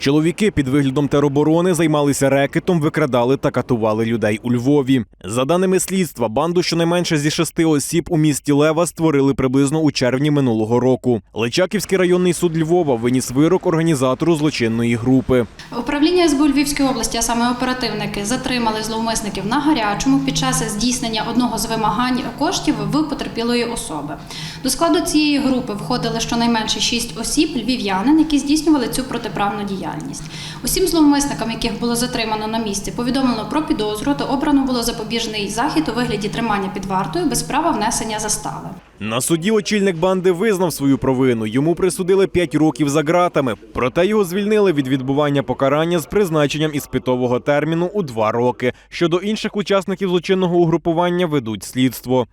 Чоловіки під виглядом тероборони займалися рекетом, викрадали та катували людей у Львові. За даними слідства, банду щонайменше зі шести осіб у місті Лева створили приблизно у червні минулого року. Личаківський районний суд Львова виніс вирок організатору злочинної групи. Управління СБУ Львівської області, а саме оперативники, затримали зловмисників на гарячому під час здійснення одного з вимагань коштів в потерпілої особи. До складу цієї групи входили щонайменше шість осіб, львів'янин, які здійснювали цю протиправну діяльність діяльність. Усім зловмисникам, яких було затримано на місці, повідомлено про підозру та обрано було запобіжний захід у вигляді тримання під вартою без права внесення застави. На суді очільник банди визнав свою провину. Йому присудили 5 років за ґратами. Проте його звільнили від відбування покарання з призначенням іспитового терміну у 2 роки. Щодо інших учасників злочинного угрупування ведуть слідство.